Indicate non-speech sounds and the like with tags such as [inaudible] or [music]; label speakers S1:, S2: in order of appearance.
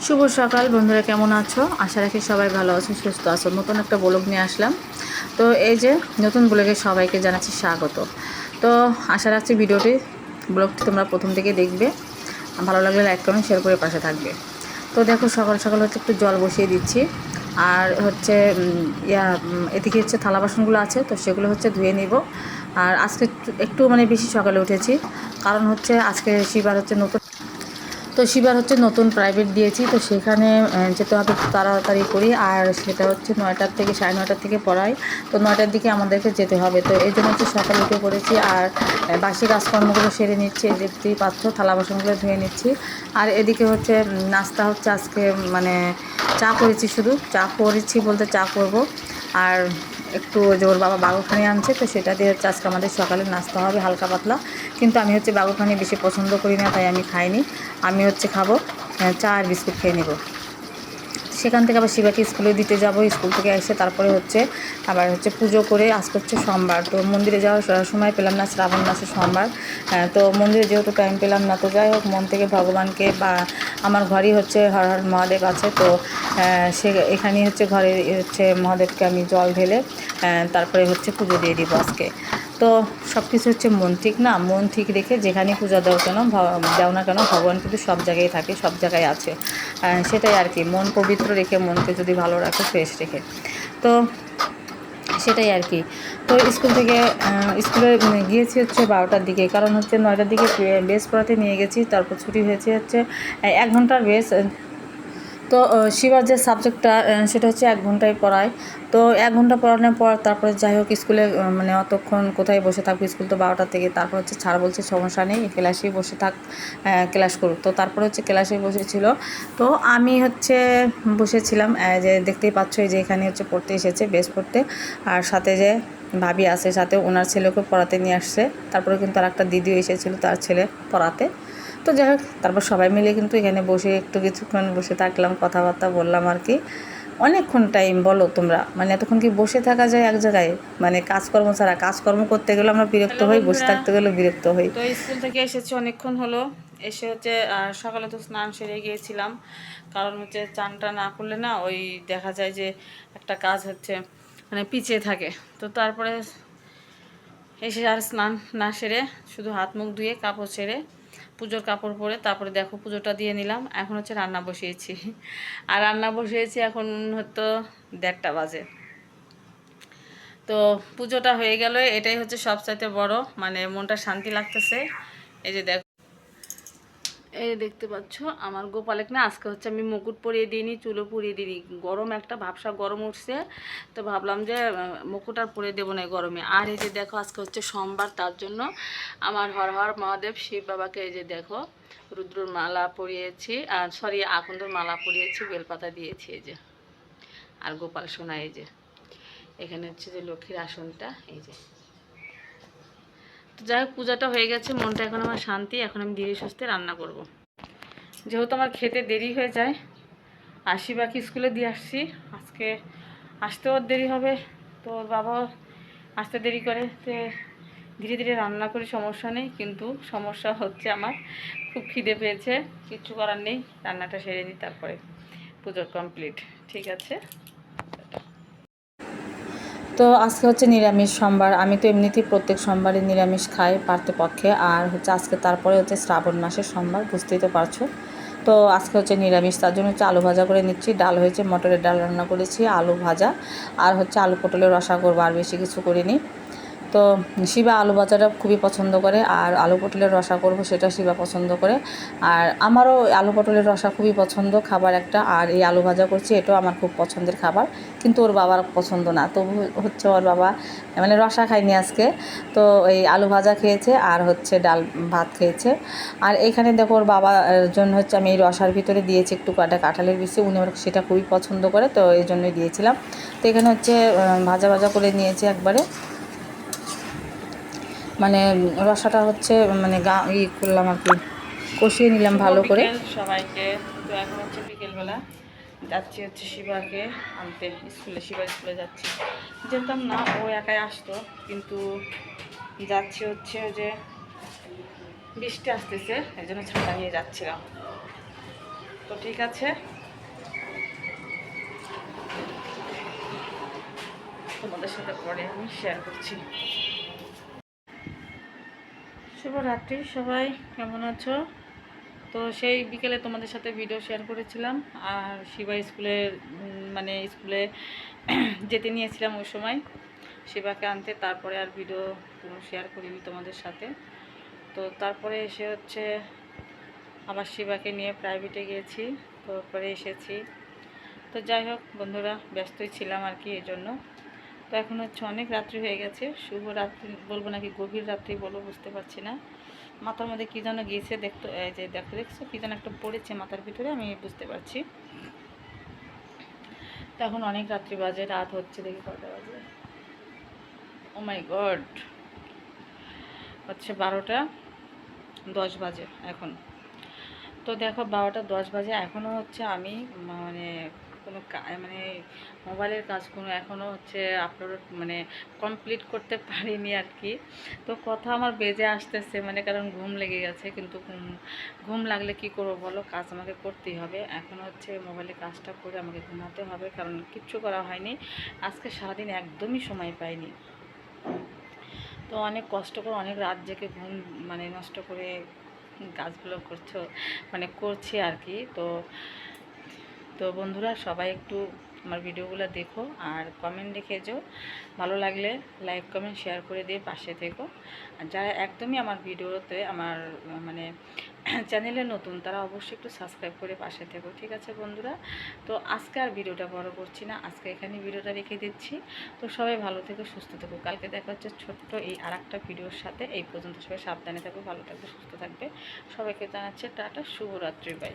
S1: শুভ সকাল, বন্ধুরা কেমন আছো? আশা রাখি সবাই ভালো আছো, সুস্থ আছো। নতুন একটা ব্লগ নিয়ে আসলাম। তো এই যে নতুন ব্লগে সবাইকে জানাচ্ছি স্বাগত। তো আশা রাখছি ভিডিওটি ব্লগটি তোমরা প্রথম থেকে দেখবে। ভালো লাগলে লাইক কমেন্ট শেয়ার করে পাশে থাকবে। তো দেখো, সকাল সকাল হচ্ছে একটু জল বসিয়ে দিচ্ছি। আর হচ্ছে ইয়া এদিকে হচ্ছে থালা বাসনগুলো আছে, তো সেগুলো হচ্ছে ধুয়ে নিব। আর আজকে একটু- মানে বেশি সকালে উঠেছি। কারণ হচ্ছে আজকে শিবার হচ্ছে নতুন তো শিবার হচ্ছে নতুন প্রাইভেট দিয়েছি, তো সেখানে যেতে হবে তাড়াতাড়ি করি, আর সেটা হচ্ছে নয়টার থেকে সাড়ে নয়টার থেকে পড়াই। তো নয়টার দিকে আমাদেরকে যেতে হবে, তো এই জন্য হচ্ছে সকালে উঠে পড়েছি, আর বাসি কাজকর্মগুলো সেরে নিচ্ছি দেখতেই পাচ্ছ, থালা বাসনগুলো ধুয়ে নিচ্ছি। আর এদিকে হচ্ছে নাস্তা হচ্ছে আজকে মানে চা করেছি শুধু, চা করেছি বলতে চা করব, আর একটু যে ওর বাবা বাগুখানি আনছে, তো সেটা দিয়ে হচ্ছে আজকে আমাদের সকালে নাস্তা হবে হালকা পাতলা। কিন্তু আমি হচ্ছে বাগুখানি বেশি পছন্দ করি না, তাই আমি খাইনি। আমি হচ্ছে খাব চা আর বিস্কুট খেয়ে নেব। সেখান থেকে আবার শিবাকে স্কুলে দিতে যাব। স্কুল থেকে এসে তারপরে হচ্ছে আবার হচ্ছে পুজো করে আজকে হচ্ছে সোমবার। তো মন্দিরে যাওয়ার সময় পেলাম না, শ্রাবণ মাসে সোমবার। তো মন্দিরে যেহেতু টাইম পেলাম না, তো যাই হোক, মন থেকে ভগবানকে বা আমার ঘরই হচ্ছে হর হর মহাদেব আছে। তো সে এখানেই হচ্ছে ঘরে হচ্ছে মহাদেবকে আমি জল ঢেলে তারপরে হচ্ছে পুজো দিয়ে দিব আজকে। তো সব কিছু হচ্ছে মন ঠিক না? মন ঠিক রেখে যেখানে পূজা দাও কেন দাও না কেন, ভগবান কিন্তু সব জায়গায় থাকে, সব জায়গায় আছে। সেটাই আর কি, মন পবিত্র রেখে মনকে যদি ভালো রাখো ফ্রেশ রেখে। তো সেটাই আর কি। তো স্কুল থেকে স্কুলে গিয়েছি হচ্ছে বারোটার দিকে, কারণ হচ্ছে নয়টার দিকে বেস পড়াতে নিয়ে গেছি, তারপর ছুটি হয়েছে হচ্ছে এক ঘণ্টার বেস তো শিবার যে সাবজেক্টটা সেটা হচ্ছে এক ঘন্টায় পড়ায়। তো এক ঘণ্টা পড়ানোর পর তারপরে যাই হোক স্কুলে মানে অতক্ষণ কোথায় বসে থাকব, স্কুল তো বারোটা থেকে, তারপর হচ্ছে ছাড় বলছে, সমস্যা নেই, ক্লাসেই বসে থাক ক্লাস করুক। তো তারপরে হচ্ছে ক্লাসে বসেছিল। তো আমি হচ্ছে বসেছিলাম যে দেখতেই পাচ্ছ যে এখানে হচ্ছে পড়তে এসেছে বেশ পড়তে। আর সাথে যে ভাবি আছে সাথে ওনার ছেলেকে পড়াতে নিয়ে আসছে। তারপরে কিন্তু আর একটা দিদিও এসেছিল তার ছেলে পড়াতে। তো যাই হোক তারপর সবাই মিলে কিন্তু এখানে বসে একটু কিছুক্ষণ বসে থাকলাম কথাবার্তা বললাম আর কি। অনেকক্ষণ টাইম বলো তোমরা মানে এতক্ষণ কি বসে থাকা যায় এক জায়গায়? মানে কাজকর্ম ছাড়া কাজকর্ম করতে গেলে আমরা বিরক্ত হই বসে থাকতে গেলে বিরক্ত হই।
S2: তো স্কুল থেকে এসেছি অনেকক্ষণ হলো। এসে হচ্ছে সকালে তো স্নান সেরে গিয়েছিলাম। কারণ হচ্ছে চানটা না করলে না ওই দেখা যায় যে একটা কাজ হচ্ছে। মানে পিছিয়ে থাকে। তো তারপরে এসে আর স্নান না সেরে শুধু হাত মুখ ধুয়ে কাপড় ছেড়ে পুজোর কাপড় পরে তারপরে দেখো পুজোটা দিয়ে নিলাম। এখন হচ্ছে রান্না বসিয়েছি। আর রান্না বসিয়েছি এখন হয়তো দেড়টা বাজে। তো পুজোটা হয়ে গেল। এটাই হচ্ছে সবচাইতে বড় মানে মনটা শান্তি লাগতেছে। এই যে দেখো এই দেখতে পাচ্ছ, আমার গোপালেক না আজকে হচ্ছে আমি মুকুট পরিয়ে দিইনি চুলো পরিয়ে দিইনি। গরম একটা ভাবসা গরম উঠছে, তো ভাবলাম যে মুকুট আর পরিয়ে দেবো না গরমে। আর এই যে দেখো, আজকে হচ্ছে সোমবার, তার জন্য আমার হর হর মহাদেব শিব বাবাকে এই যে দেখো, রুদ্রর মালা পরিয়েছি আর সরি আকন্দর মালা পরিয়েছি, বেলপাতা দিয়েছি এই যে। আর গোপাল সোনা এই যে। এখানে হচ্ছে যে লক্ষ্মীর আসনটা, এই যে। তো যাই হোক, পূজাটা হয়ে গেছে, মনটা এখন আমার শান্তি, এখন আমি ধীরে সুস্থে রান্না করব। যেহেতু আমার খেতে দেরি হয়ে যায়, আসি বাকি স্কুলে দিয়ে আসছি, আজকে আসতেও দেরি হবে, তো বাবা আসতে দেরি করে, তো ধীরে ধীরে রান্না করি, সমস্যা নেই, কিন্তু সমস্যা হচ্ছে আমার, খুব খিদে পেয়েছে, কিচ্ছু করার নেই, রান্নাটা সেরে নিই তারপরে পুজোর কমপ্লিট ঠিক আছে
S1: তো আজকে হচ্ছে নিরামিষ সোমবার। আমি তো এমনিতেই প্রত্যেক সোমবারে নিরামিষ খাই পার্থপক্ষে আর হচ্ছে আজকে তারপরে হচ্ছে শ্রাবণ মাসের সোমবার, বুঝতেই তো পারছ। তো আজকে হচ্ছে নিরামিষ, তার জন্য হচ্ছে আলু ভাজা করে নিচ্ছি। ডাল হয়েছে, মটরের ডাল রান্না করেছি, আলু ভাজা। আর হচ্ছে আলু পটলের রসা করব, আর বেশি কিছু করিনি। তো শিবা আলু ভাজাটা খুবই পছন্দ করে, আর আলু পটলের রসা করব সেটা শিবা পছন্দ করে। আর আমারও আলু পটলের রসা খুবই পছন্দ খাবার একটা, আর এই আলু ভাজা করছি এটাও আমার খুব পছন্দের খাবার, কিন্তু ওর বাবার পছন্দ না। তবু হচ্ছে ওর বাবা মানে রসা খায়নি আজকে, তো এই আলু ভাজা খেয়েছে আর হচ্ছে ডাল ভাত খেয়েছে। আর এখানে দেখো ওর বাবার জন্য হচ্ছে আমি এই রসার ভিতরে দিয়েছি একটু কাটা কাঁঠালের বিষে উনি ওর সেটা খুবই পছন্দ করে, তো এই জন্যই দিয়েছিলাম। তো এখানে হচ্ছে ভাজা ভাজা করে নিয়েছি একবারে। মানে রসাটা হচ্ছে মানে গা ই করলাম আর কি কষিয়ে নিলাম ভালো করে।
S2: সবাইকে তো এখন হচ্ছে বিকেলবেলা। যাচ্ছি হচ্ছে শিবাকে আনতে স্কুলে শিবা স্কুলে যাচ্ছি। যেতাম না ও একাই আসতো কিন্তু যাচ্ছি হচ্ছে ওই যে বৃষ্টি আসতেছে এই জন্য ছাতা নিয়ে যাচ্ছিলাম।
S1: তো ঠিক আছে। তোমাদের সাথে পরে আমি শেয়ার করছি। শুভরাত্রি সবাই কেমন আছো? তো সেই বিকেলে তোমাদের সাথে ভিডিও শেয়ার করেছিলাম আর শিবা স্কুলের উম, মানে স্কুলে [clears throat] যেতে নিয়েছিলাম ওই সময়। শিবাকে আনতে তারপরে আর ভিডিও শেয়ার করিনি তোমাদের সাথে। তো তারপরে এসে হচ্ছে আবার শিবাকে নিয়ে প্রাইভেটে গিয়েছি তারপরে এসেছি। তো যাই হোক বন্ধুরা ব্যস্তই ছিলাম আর কি এই জন্য তো এখন হচ্ছে অনেক রাত্রি হয়ে গেছে। শুভ রাত্রি বলব নাকি গভীর রাত্রি বলব বুঝতে পারছি না। মাথার মধ্যে কী যেন গিয়েছে দেখতে যে দেখো, দেখছ? কী যেন একটা পড়েছে মাথার ভিতরে, আমি বুঝতে পারছি। তো এখন অনেক রাত্রি বাজে, রাত হচ্ছে দেখি কটা বাজে। ও মাই গড হচ্ছে বারোটা দশ বাজে এখন। তো দেখো, বারোটা দশ বাজে। এখনও হচ্ছে আমি মানে কোনো মানে মোবাইলের কাজ কোনো এখনও হচ্ছে আপলোড মানে কমপ্লিট করতে [laughs] পারিনি আর কি। তো কথা আমার বেজে আসতেছে মানে কারণ ঘুম লেগে গেছে, কিন্তু ঘুম- ঘুম লাগলে কি করব বলো? কাজ আমাকে করতেই হবে। এখন হচ্ছে মোবাইলে কাজটা করে আমাকে ঘুমাতে হবে, কারণ কিচ্ছু করা হয়নি। আজকে সারাদিন একদমই সময় পাইনি। তো অনেক কষ্ট করে অনেক রাত জেগে ঘুম মানে নষ্ট করে কাজগুলো করছ মানে করছি আর কি। তো তো বন্ধুরা, সবাই একটু আমার ভিডিওগুলো দেখো আর কমেন্ট লিখে যেও ভালো লাগলে লাইক কমেন্ট শেয়ার করে দিয়ে পাশে থেকো। আর যারা একদমই আমার ভিডিওতে আমার মানে চ্যানেলে নতুন, তারা অবশ্যই একটু সাবস্ক্রাইব করে পাশে থেকো, ঠিক আছে বন্ধুরা? তো আজকে আর ভিডিওটা বড় করছি না, আজকে এখানে ভিডিওটা রেখে দিচ্ছি। তো সবাই ভালো থেকো, সুস্থ থেকো। কালকে দেখা হচ্ছে ছোট্ট এই আর একটা ভিডিওর সাথে, এই পর্যন্ত সবাই সাবধানে থাকবে ভালো থাকবে, সুস্থ থাকবে। সবাইকে জানাচ্ছে টাটা, শুভরাত্রি বাই